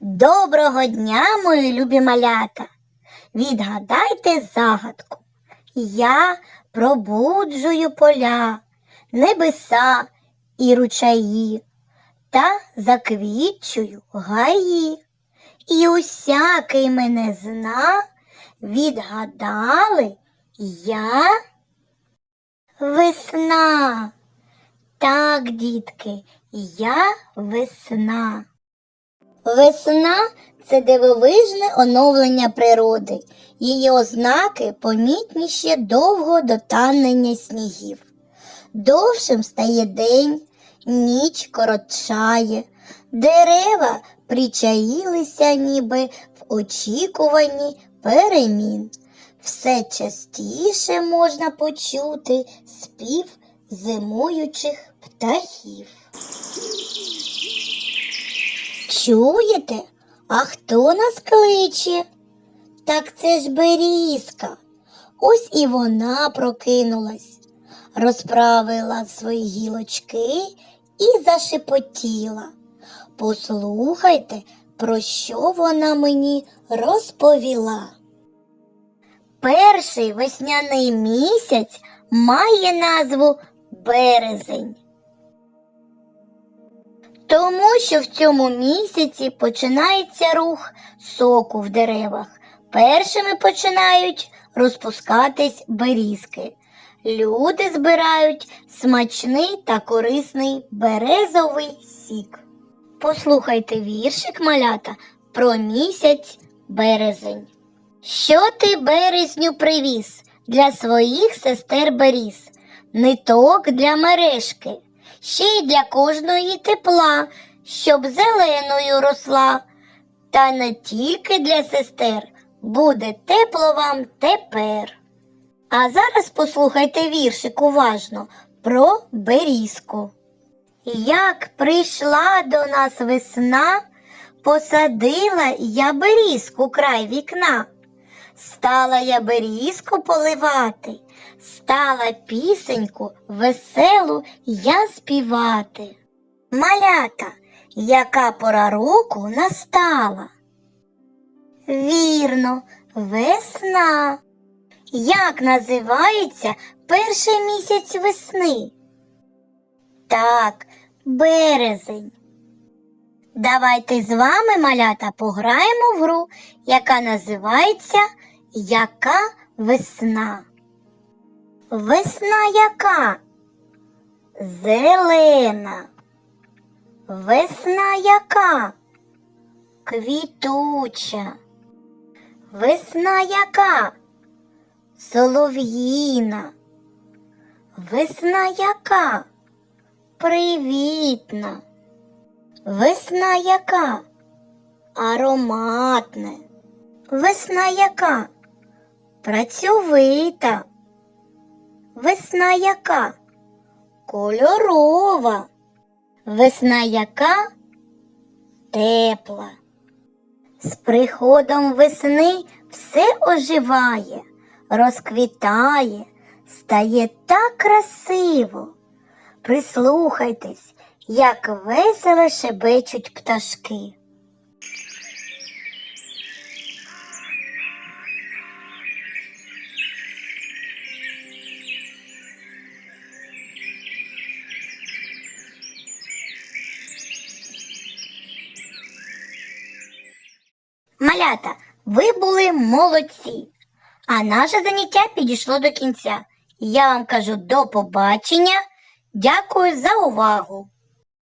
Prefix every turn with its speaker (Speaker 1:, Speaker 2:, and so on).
Speaker 1: Доброго дня, мої любі малята. Відгадайте загадку. Я пробуджую поля, небеса і ручаї, та заквітчую гаї. І усякий мене зна, відгадали я весна. Так, дітки, я весна. Весна це дивовижне оновлення природи. Її ознаки помітні ще довго до танення снігів. Довшим стає день, ніч коротшає, дерева причаїлися ніби в очікуванні перемін. Все частіше можна почути спів зимуючих птахів. Чуєте? А хто нас кличе? Так це ж берізка. Ось і вона прокинулась, розправила свої гілочки і зашепотіла. Послухайте, про що вона мені розповіла. Перший весняний місяць має назву березень. Тому що в цьому місяці починається рух соку в деревах. Першими починають розпускатись берізки. Люди збирають смачний та корисний березовий сік. Послухайте віршик малята про місяць березень. Що ти березню привіз для своїх сестер беріз? Ниток для мережки, ще й для кожної тепла, щоб зеленою росла. Та не тільки для сестер, буде тепло вам тепер. А зараз послухайте віршик уважно про берізку. Як прийшла до нас весна, посадила я берізку край вікна. Стала я берізку поливати, стала пісеньку веселу я співати. Малята, яка пора року настала? Вірно, весна. Як називається перший місяць весни? Так, березень. Давайте з вами, малята, пограємо в гру, яка називається Яка весна? Весна яка? Зелена. Весна яка? Квітуча. Весна яка? Солов'їна. Весна яка? Привітна. Весна яка? Ароматне. Весна яка? Працьовита. Весна яка? Кольорова. Весна яка? Тепла. З приходом весни все оживає, розквітає, стає так красиво. Прислухайтесь, як весело шебечуть пташки. Малята, ви були молодці, а наше заняття підійшло до кінця. Я вам кажу до побачення. Дякую за увагу!